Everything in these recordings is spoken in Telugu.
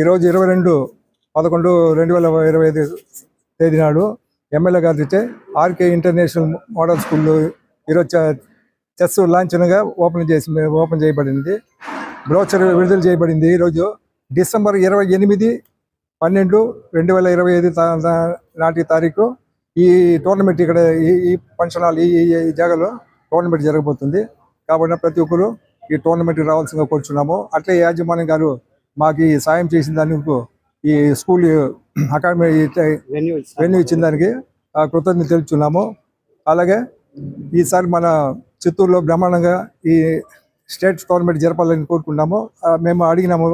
ఈరోజు ఇరవై రెండు పదకొండు రెండు వేల ఇరవై ఐదు తేదీ నాడు ఎమ్మెల్యే గారు ఇచ్చే ఆర్కే ఇంటర్నేషనల్ మోడల్ స్కూల్లో ఈరోజు చెస్ లాంఛనంగా ఓపెన్ చేసి ఓపెన్ చేయబడింది. బ్రోచర్ విడుదల చేయబడింది ఈరోజు. డిసెంబర్ ఇరవై ఎనిమిది పన్నెండు రెండు వేల ఇరవై ఐదు నాటి తారీఖు ఈ టోర్నమెంట్ ఇక్కడ ఈ ఫంక్షన్ హాల్ ఈ ఈ జాగాలో టోర్నమెంట్ జరగబోతుంది. కాబట్టి ప్రతి ఒక్కరు ఈ టోర్నమెంట్కి రావాల్సిందిగా కోరుచున్నాము. అట్లే యాజమాన్యం గారు మాకు ఈ సాయం చేసిన దానికి ఈ స్కూల్ అకాడమీ వెన్యూ ఇచ్చిన దానికి కృతజ్ఞత తెలుపుతున్నాము అలాగే ఈసారి మన చిత్తూరులో బ్రహ్మాండంగా ఈ స్టేట్ టోర్నమెంట్ జరపాలని కోరుకున్నాము మేము అడిగినాము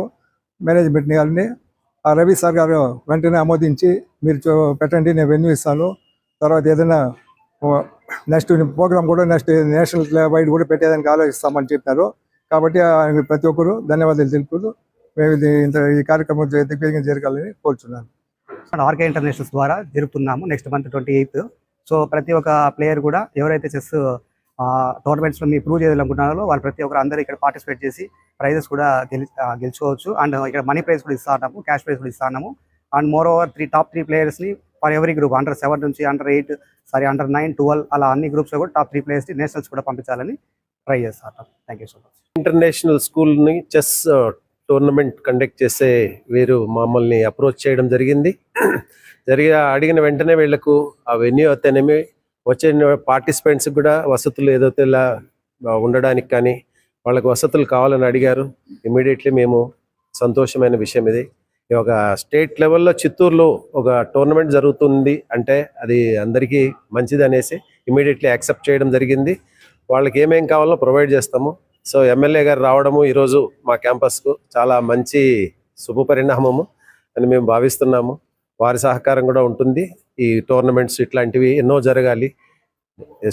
మేనేజ్మెంట్ గారిని. ఆ రవి సార్ గారు వెంటనే ఆమోదించి మీరు పెట్టండి నేను వెన్యూ ఇస్తాను. తర్వాత ఏదైనా నెక్స్ట్ ప్రోగ్రామ్ కూడా నెక్స్ట్ నేషనల్ వైడ్ కూడా పెట్టేదానికి ఆలోచిస్తామని చెప్పినారు కాబట్టి ప్రతి ఒక్కరు ధన్యవాదాలు తెలుపుతూ మేము ఇది ఇంత ఈ కార్యక్రమం దిగ్విజయంగా జరగాలని కోరుచున్నాను. ఆర్కే ఇంటర్నేషనల్స్ ద్వారా జరుపుతున్నాము next month twenty eighth. So ప్రతి ఒక్క ప్లేయర్ కూడా ఎవరైతే చెస్ టోర్నమెంట్స్లో మీ ప్రూవ్ చేయాలనుకుంటున్నారో వాళ్ళు ప్రతి ఒక్కరు అందరూ ఇక్కడ పార్టిసిపేట్ చేసి ప్రైజెస్ కూడా గెలుచుకోవచ్చు. అండ్ ఇక్కడ మనీ ప్రైజ్ కూడా ఇస్తాము క్యాష్ ప్రైజ్ కూడా ఇస్తాము and more over three top three ప్లేయర్స్ని for every group under seven నుంచి under eight sorry under nine twelve అలా అన్ని గ్రూప్స్ కూడా టాప్ త్రీ ప్లేయర్స్ని నేషనల్స్ కూడా పంపించాలని ట్రై చేస్తాం thank you so much international స్కూల్ని చెస్ టోర్నమెంట్ కండక్ట్ చేసే వీరు మమ్మల్ని అప్రోచ్ చేయడం జరిగింది. జరిగి అడిగిన వెంటనే వీళ్ళకు ఆ వెన్యూ అయితేనేమి వచ్చే పార్టిసిపెంట్స్ కూడా వసతులు ఏదైతే ఇలా ఉండడానికి కానీ వాళ్ళకి వసతులు కావాలని అడిగారు. ఇమీడియట్లీ మేము సంతోషమైన విషయం ఇది. ఒక స్టేట్ లెవెల్లో చిత్తూరులో ఒక టోర్నమెంట్ జరుగుతుంది అంటే అది అందరికీ మంచిది అనేసి ఇమీడియట్లీ యాక్సెప్ట్ చేయడం జరిగింది. వాళ్ళకి ఏమేం కావాలో ప్రొవైడ్ చేస్తాము. సో ఎమ్మెల్యే గారు రావడము ఈరోజు మా క్యాంపస్కు చాలా మంచి శుభ పరిణామము అని మేము భావిస్తున్నాము. వారి సహకారం కూడా ఉంటుంది. ఈ టోర్నమెంట్స్ ఇట్లాంటివి ఎన్నో జరగాలి.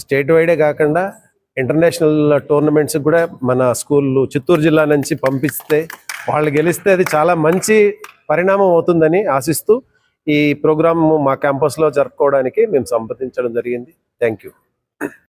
స్టేట్ వైడే కాకుండా ఇంటర్నేషనల్ టోర్నమెంట్స్ కూడా మన స్కూళ్ళు చిత్తూరు జిల్లా నుంచి పంపిస్తే వాళ్ళు గెలిస్తే అది చాలా మంచి పరిణామం అవుతుందని ఆశిస్తూ ఈ ప్రోగ్రామ్ మా క్యాంపస్లో జరుపుకోవడానికి మేము సంప్రదించడం జరిగింది. Thank you.